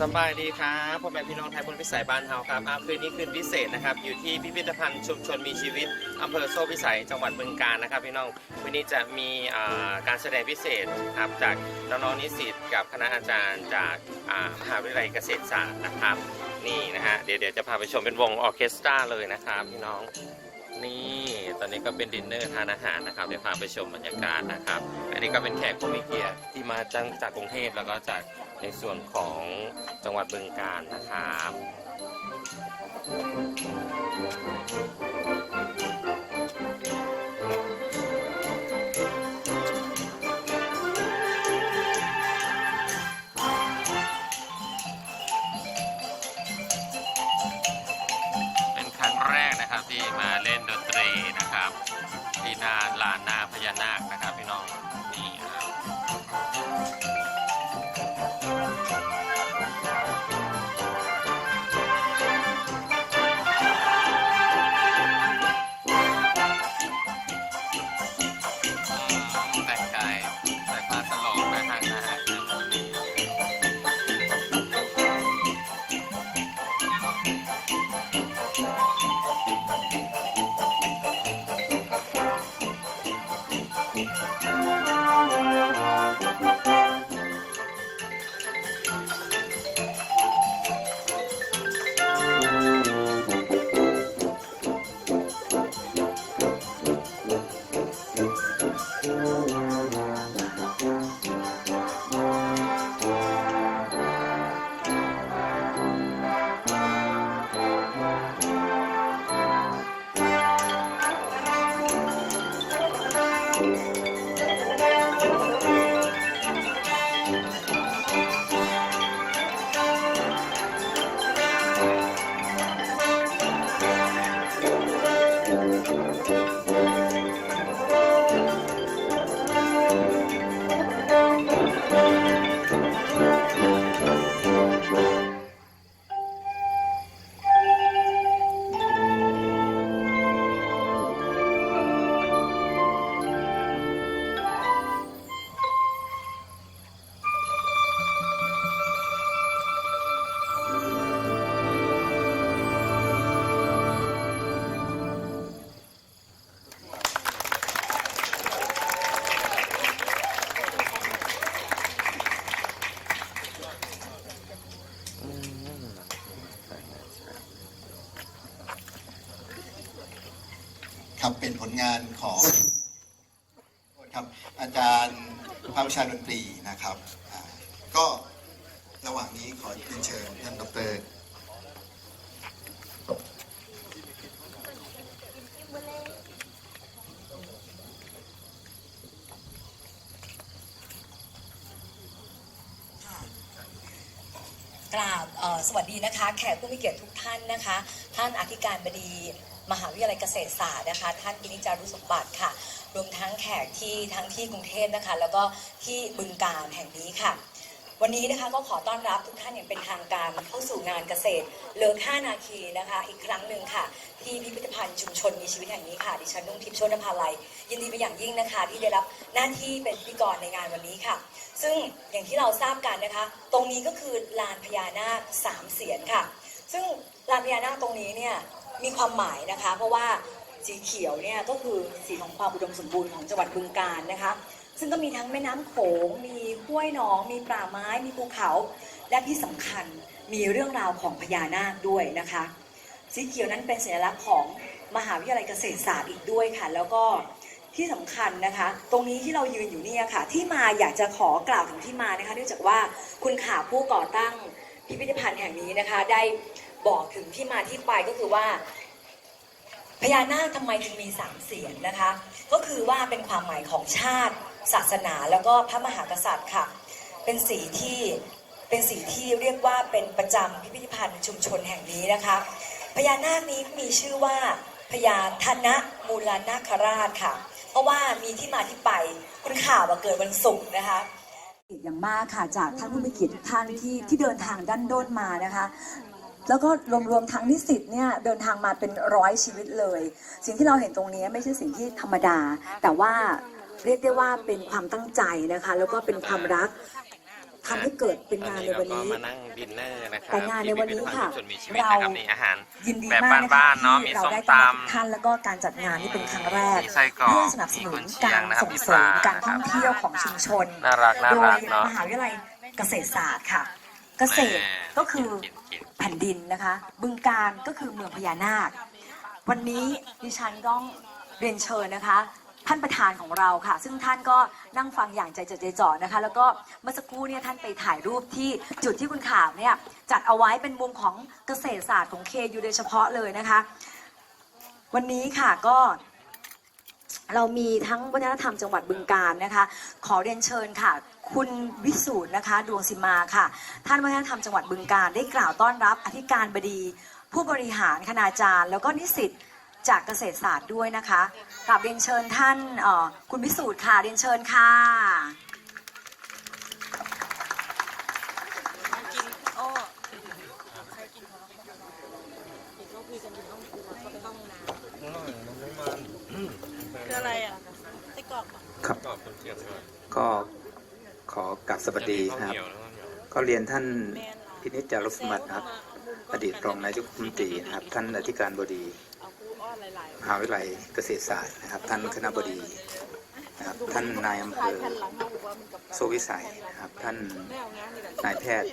สบายดีครับพ่อแม่พี่น้องไทยบนพิสัยบ้านเฮาครับคืนนี้คืนพิเศษนะครับ อยู่ที่พิพิธภัณฑ์ชุมชนมีชีวิตอำเภอโซ่พิสัยจังหวัดบึงกาฬนะครับ พี่น้องวันนี้จะมีการแสดงพิเศษครับจากน้องๆนิสิตกับคณะอาจารย์จากมหาวิทยาลัยเกษตรศาสตร์นะครับ นี่นะฮะเดี๋ยวเดี๋ยวจะพาไปชมเป็นวงออเคสตราเลยนะครับพี่น้องนี่ตอนนี้ก็เป็นดินเนอร์ทานอาหารนะครับเดี๋ยวพาไปชมบรรยากาศนะครับ อันนี้ก็เป็นแขกผู้มีเกียรติที่มาจากกรุงเทพแล้วก็จาก ในส่วนของจังหวัดบึงกาฬนะครับ ลงานของครับอาจารย์ภาควิชาดนตรีนะครับ ก็ระหว่างนี้ขอเรียนเชิญท่านดรกราบสวัสดีนะคะ แขกผู้มีเกียรติทุกท่านนะคะ ท่านอธิการบดี มหาวิทยาลัยเกษตรศาสตร์นะคะ ท่านกินิจารุสมบัติค่ะ รวมทั้งแขกที่ทั้งที่กรุงเทพนะคะ แล้วก็ที่บึงการแห่งนี้ค่ะ วันนี้นะคะก็ขอต้อนรับทุกท่านอย่างเป็นทางการเข้าสู่งานเกษตรเลิก5นาคีนะคะ อีกครั้งหนึ่งค่ะ ที่พิพิธภัณฑ์ชุมชนมีชีวิตแห่งนี้ค่ะดิฉันนุ่งทิพย์ชนภาลัยยินดีเป็นอย่างยิ่งนะคะ ที่ได้รับหน้าที่เป็นพิธีกรในงานวันนี้ค่ะ ซึ่งอย่างที่เราทราบกันนะคะ ตรงนี้ก็คือลานพญานาคสามเสียนค่ะ ซึ่งลานพญานาคตรงนี้เนี่ย มีความหมายนะคะ เพราะว่าสีเขียวเนี่ยก็คือสีของความอุดมสมบูรณ์ของจังหวัดบึงกาฬนะคะ ซึ่งก็มีทั้งแม่น้ำโขง มีห้วยหนอง มีป่าไม้ มีภูเขา และที่สำคัญมีเรื่องราวของพญานาคด้วยนะคะ สีเขียวนั้นเป็นสัญลักษณ์ของมหาวิทยาลัยเกษตรศาสตร์อีกด้วยค่ะ แล้วก็ที่สำคัญนะคะ ตรงนี้ที่เรายืนอยู่เนี่ยค่ะ ที่มาอยากจะขอกล่าวถึงที่มานะคะเนื่องจากว่าคุณขาผู้ก่อตั้งพิพิธภัณฑ์แห่งนี้นะคะ ได้ บอกถึงที่มาที่ไปก็คือว่าพญานาคทำไมถึงมีสามเสียนนะคะ ก็คือว่าเป็นความหมายของชาติ ศาสนาแล้วก็พระมหากษัตริย์ค่ะ เป็นสีที่เป็นสีที่เรียกว่าเป็นประจำพิพิธภัณฑ์ชุมชนแห่งนี้นะคะพญานาคนี้มีชื่อว่าพญาธนะมูลนาคราชค่ะ เพราะว่ามีที่มาที่ไปคุณข่าวมาเกิดวันศุกร์นะคะอย่างมากค่ะจากท่านผู้มีเกียรติทุกท่านที่ที่เดินทางด้านด้นมานะคะ แล้วก็รวมๆทั้งนิสิตเนี่ยเดินทางมาเป็นร้อยชีวิตเลย สิ่งที่เราเห็นตรงนี้ไม่ใช่สิ่งที่ธรรมดา แต่ว่าเรียกได้ว่าเป็นความตั้งใจนะคะ แล้วก็เป็นความรักทำให้เกิดเป็นงานในวันนี้ตอเราก็มานั่งดินเนอร์นะครับแต่งานในวันนี้ค่ะที่พิพิธภัณฑ์ชุมชนมีชีวิตเรานะครับนี่อาหารยินดีแบบมากนะคะบ้านๆเนอะมีที่เราส้มได้ต้อนรับตำทุกท่านแล้วก็การจัดงานนี่เป็นครั้งแรกมีไส้กรอกเพื่อสนับสนุมีกุนนเชียกางรนะครับส่งเสริมมีปลาการท่องเที่ยวของชุมชนน่ารักน่าโดรัยกเนาะมหาวิทยาลัยเกษตรศาสตร์ค่ะ เกษตรก็คือกินกิน แผ่นดินนะคะ บึงการก็คือเมืองพญานาค วันนี้ดิฉันต้องเรียนเชิญนะคะท่านประธานของเราค่ะ ซึ่งท่านก็นั่งฟังอย่างใจจดใจจ่อนะคะ แล้วก็เมื่อสักครู่เนี่ยท่านไปถ่ายรูปที่จุดที่คุณขามเนี่ยจัดเอาไว้เป็นมุมของเกษตรศาสตร์ของเคยูโดยเฉพาะเลยนะคะ วันนี้ค่ะก็ เรามีทั้งวัฒนธรรมจังหวัดบึงการนะคะ ขอเรียนเชิญค่ะ คุณวิสูตรนะคะ ดวงสิมาค่ะ ท่านวัฒนธรรมจังหวัดบึงการได้กล่าวต้อนรับอธิการบดี ผู้บริหารคณาจารย์ แล้วก็นิสิตจากเกษตรศาสตร์ด้วยนะคะกราบเรียนเชิญท่านคุณวิสูตรค่ะเรียนเชิญค่ะ ครับขอบคุณเชียร์ด้วยก็ขอกราบสวัสดีนะครับ ก็เรียนท่านพินิจจารุสมบัตินะครับ อดีตรองนายกรัฐมนตรีนะครับ ท่านอธิการบดีเอาคูอ้อนหลายมหาวิทยาลัยเกษตรศาสตร์นะครับ ท่านคณบดีนะครับท่านนายอำเภอๆแผ่นหลังเขาบอกว่ามันกับโซวิสัยนะครับ ท่านไม่เอางานนี่แหละนายแพทย์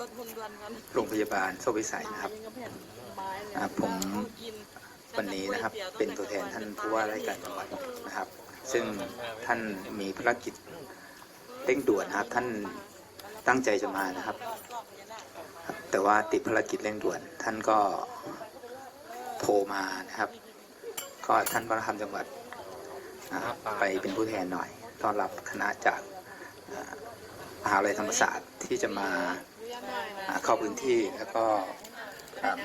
ลดทุนเดือนกันโรงพยาบาลโซวิสัยนะครับยังกับแผ่นไม้เลยอ่าผมเอากินวันนี้นะครับเป็นตัวแทนท่านผู้ว่าราชการจังหวัดนะครับ ซึ่งท่านมีภารกิจเร่งด่วนนะครับ ท่านตั้งใจจะมานะครับ แต่ว่าติดภารกิจเร่งด่วน ท่านก็โทรมานะครับ ก็ท่านวัฒนธรรมจังหวัดไปเป็นผู้แทนหน่อยต้อนรับคณะจากมหาวิทยาลัยธรรมศาสตร์ที่จะมาเข้าพื้นที่แล้วก็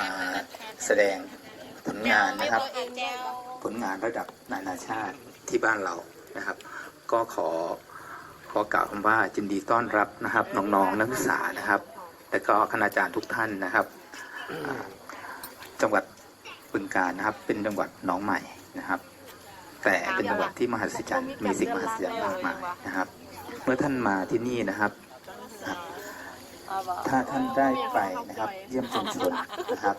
มาแสดงผลงานนะครับ ผลงานระดับนานาชาติ ที่บ้านเรานะครับ ก็ขอขอกล่าวคำว่ายินดีต้อนรับนะครับ น้องๆนักศึกษานะครับ และก็คณาจารย์ทุกท่านนะครับจังหวัดบึงการนะครับ เป็นจังหวัดน้องใหม่นะครับ แต่เป็นจังหวัดที่มหัศจรรย์มีสิ่งมหัศจรรย์มากมายนะครับ เมื่อท่านมาที่นี่นะครับ ถ้าท่านได้ไปนะครับ เยี่ยมชุมชนนะครับ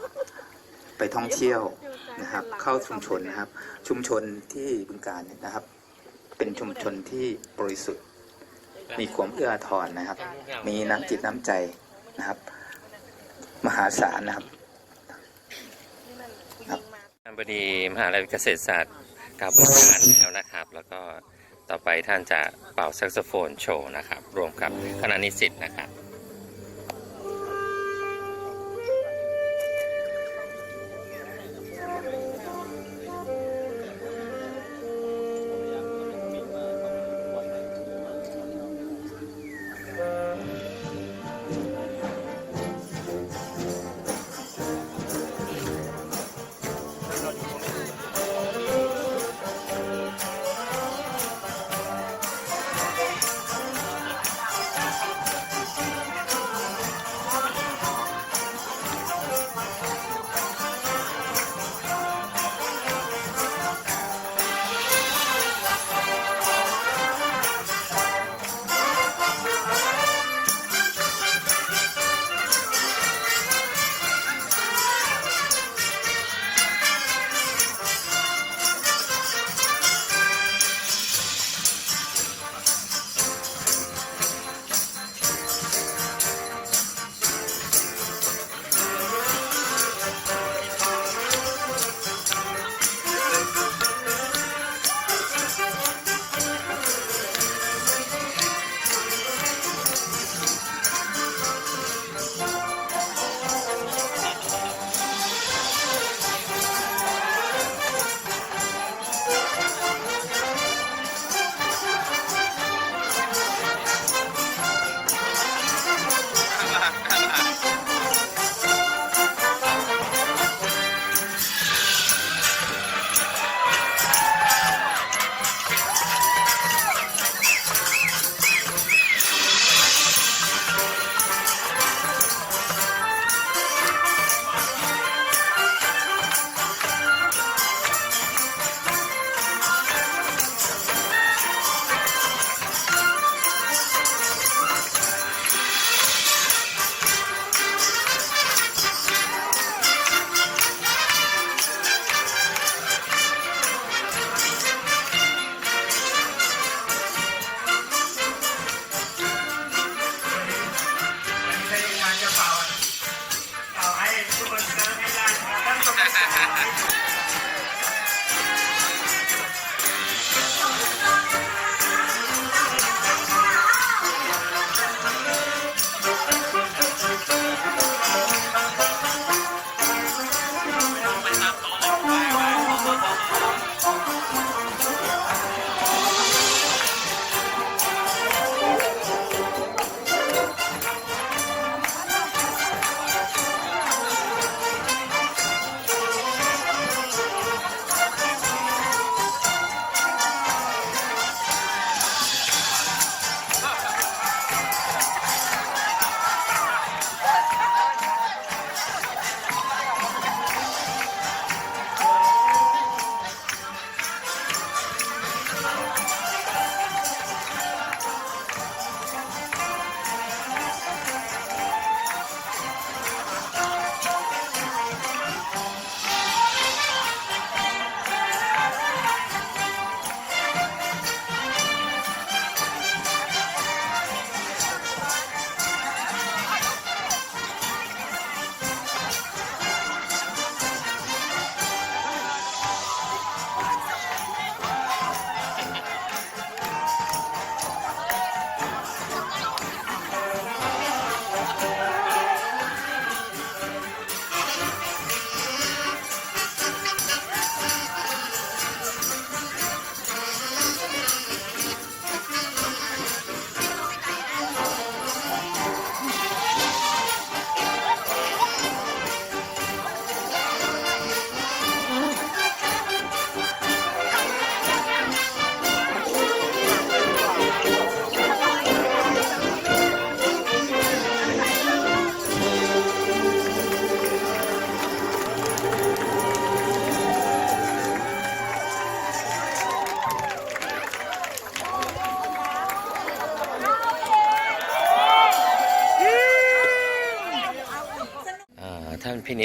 ท่องเที่ยวนะครับ เข้าชุมชนนะครับ ชุมชนที่บึงการเนี่ยนะครับ เป็นชุมชนที่บริสุทธิ์ มีความเอื้ออาทรนะครับ มีน้ำจิตน้ำใจนะครับ มหาศาลนะครับท่านบดีมหาวิทยาลัยเกษตรศาสตร์กล่าวบทการแล้วนะครับ แล้วก็ต่อไปท่านจะเป่าแซกโซโฟนโชว์นะครับ รวมกับคณะนิสิตนะครับ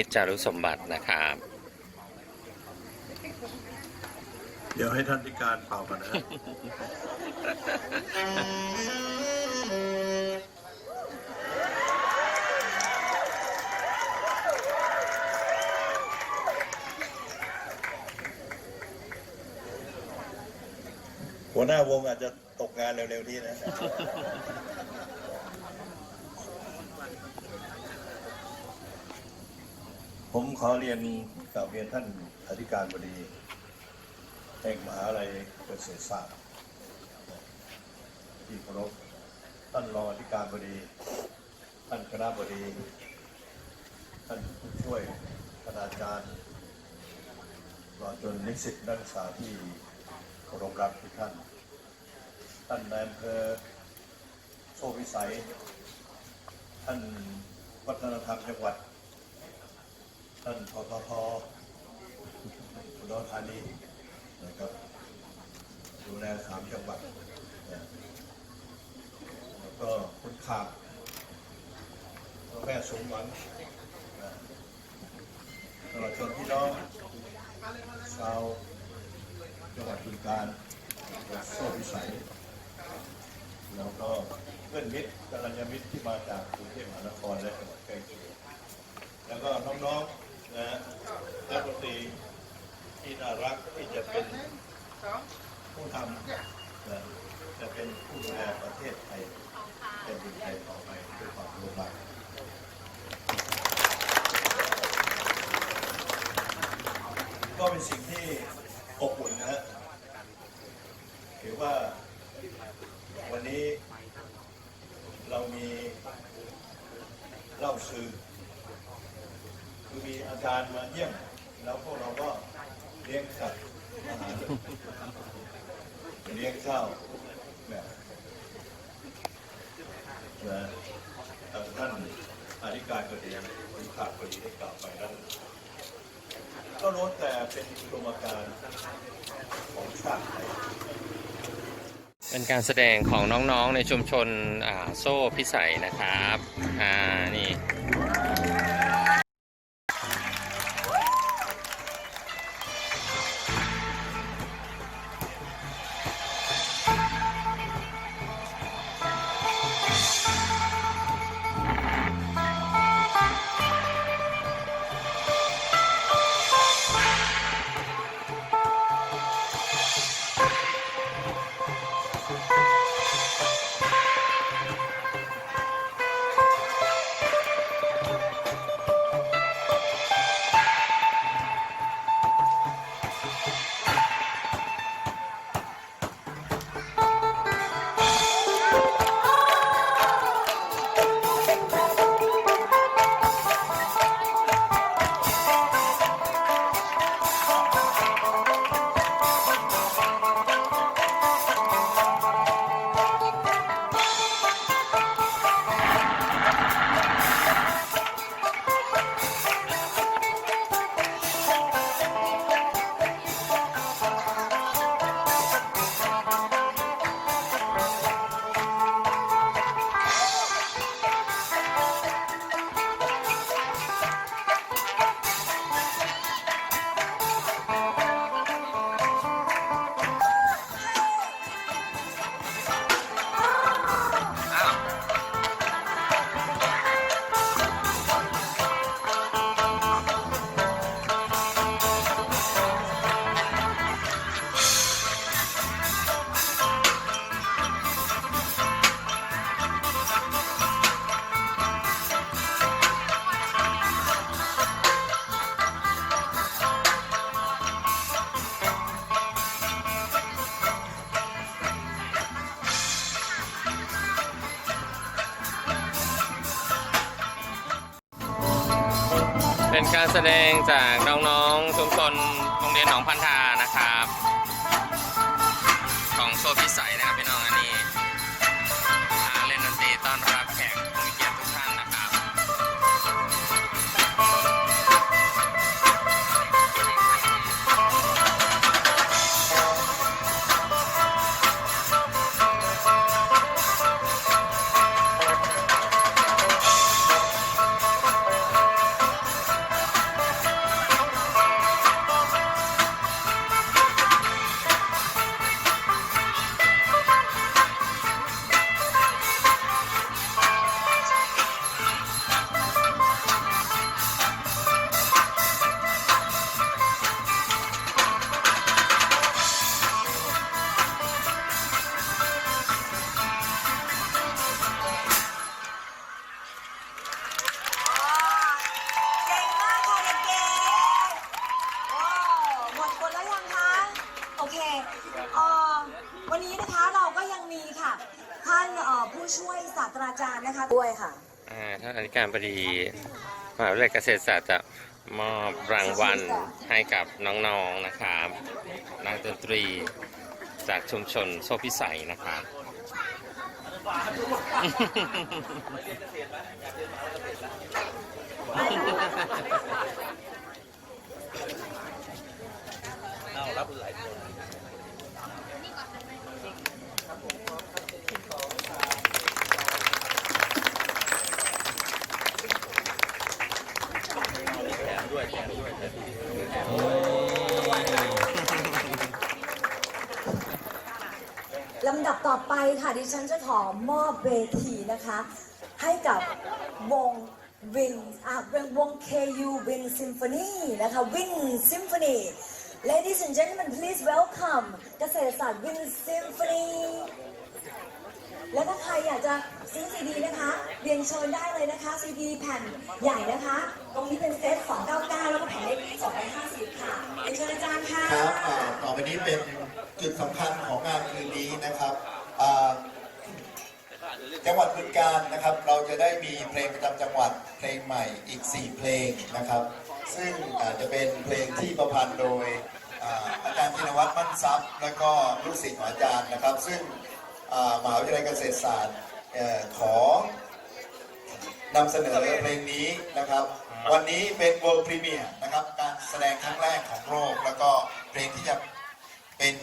ท่านพินิจจารุสมบัตินะครับ เดี๋ยวให้ท่านธิการเป่ากันนะ หัวหน้าวงอาจจะตกงานเร็วๆนี้นะ ผมขอเรียนกลับเรียนท่านอธิการบดีแห่งมหาลัยเกษตรศาสตร์ที่เคารพท่านรองอธิการบดี ท่านคณะบดี ท่านผู้ช่วยคณาจารย์ตลอดจนนิสิตนักศึกษาที่เคารพรักทุกท่าน ท่านนายอำเภอโชควิสัย ท่านวัฒนธรรมจังหวัด ท่านทททอุดรธานีนะครับดูแลสามจังหวัดแล้วก็คุณขาบพ่อแม่สมหวังนตลอดจนพี่น้องชาวจังหวัดบึงกาฬโซ่พิสัย แล้วก็เพื่อนมิตรกัลยาณมิตรที่มาจากกรุงเทพมหานครและจังหวัดใกล้เคียงแล้วก็น้องๆ นะฮะนักดนตรีที่น่ารักที่จะเป็นผู้ทำนะจะเป็นผู้ดูแลประเทศไทยเป็นดินไทยต่อไปด้วยความร่วมมือก็เป็นสิ่งที่อบอุ่นนะฮะถือว่าวันนี้เรามีเล่าซื้อ คือมีอาจารย์มาเยี่ยม แล้วพวกเราก็เลี้ยงสัตว์อาหารเลี้ยงข้าวแบบนะทางท่านอธิการบดีหรือขาดบดีได้กล่าวไปนั้นก็ล้วนแต่เป็นอุดมการณ์ของชาติไทยเป็นการแสดงของน้องๆในชุมชนอ่าโซ่พิสัยนะครับ อ่า นี่ แสดงจากน้องๆชุมชนโรงเรียนหนองพันธา วันนี้นะคะเราก็ยังมีค่ะ ท่านผู้ช่วยศาสตราจารย์นะคะด้วยค่ะท่านอธิการบดีมหาวิทยาลัยเกษตรศาสตร์จะมอบรางวัลให้กับน้องๆนะครับนักดนตรีจากชุมชนโซพิสัยนะครับ ลำดับต่อไปค่ะ ดิฉันจะขอมอบเวทีนะคะ ให้กับวงวินอะเป็นวง KU Win Symphony นะคะ Win Symphony Ladies and gentlemen please welcome เกษตรศาสตร์ Win Symphony แล้วถ้าใครอยากจะ ซื้อซีดีนะคะ เรียนเชิญได้เลยนะคะซีดีแผ่นใหญ่นะคะ ตรงนี้เป็นเซต299 แล้วก็แผ่นเล็ก250 ค่ะเรียนเชิญอาจารย์ค่ะ ครับอ่าต่อไปนี้เป็นจุดสำคัญของงานคืนนี้นะครับอ่าจังหวัดบึงกาฬนะครับ เราจะได้มีเพลงประจำจังหวัดเพลงใหม่อีก 4 เพลงนะครับ ซึ่งอาจจะเป็นเพลงที่ประพันธ์โดยอ่าอาจารย์ธินวัฒน์มั่นทรัพย์ และก็ลูกศิษย์ของอาจารย์นะครับ ซึ่งอ่ามหาวิทยาลัยเกษตรศาสตร์ ขอนำเสนอเพลงนี้นะครับ วันนี้เป็น World Premiere นะครับการแสดงครั้งแรกของโลกแล้วก็เพลงที่จะเป็น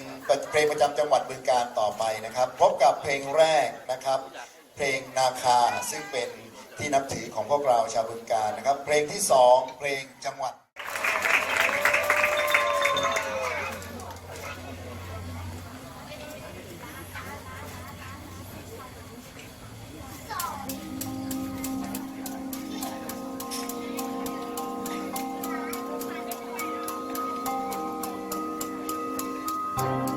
เพลงประจำจังหวัดบึงการต่อไปนะครับ พบกับเพลงแรกนะครับ เพลงนาคาซึ่งเป็นที่นับถือของพวกเราชาวบึงการนะครับ เพลงที่สองเพลงจังหวัด Bye.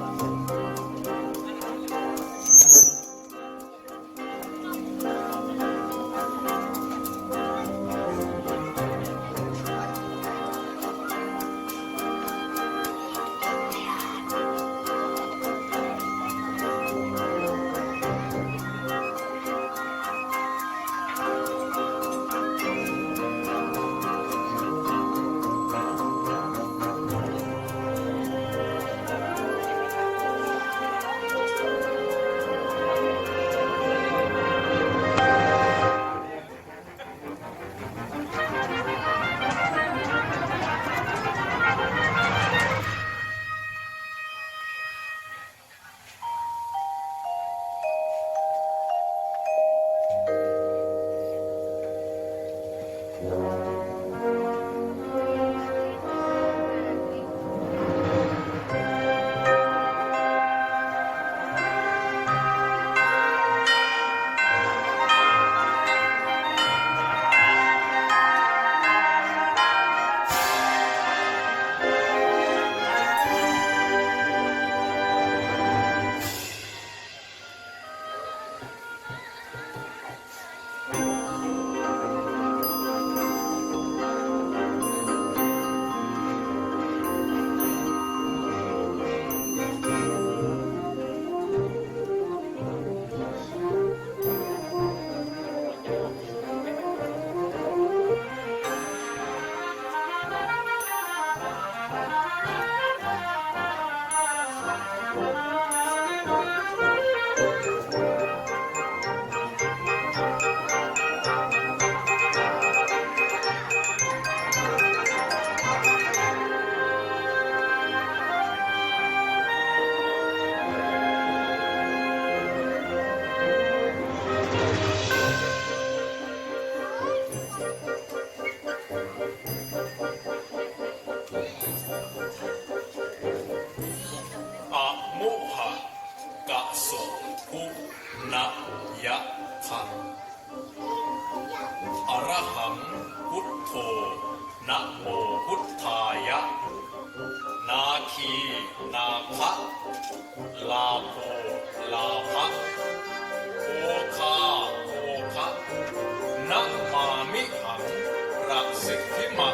โสทุนะยะทะอรหังพุทโธนะโมพุทธายะ นาคีนาคะลาโภลาภะโอคาโอคะนะมามิหังรักสิทธิมา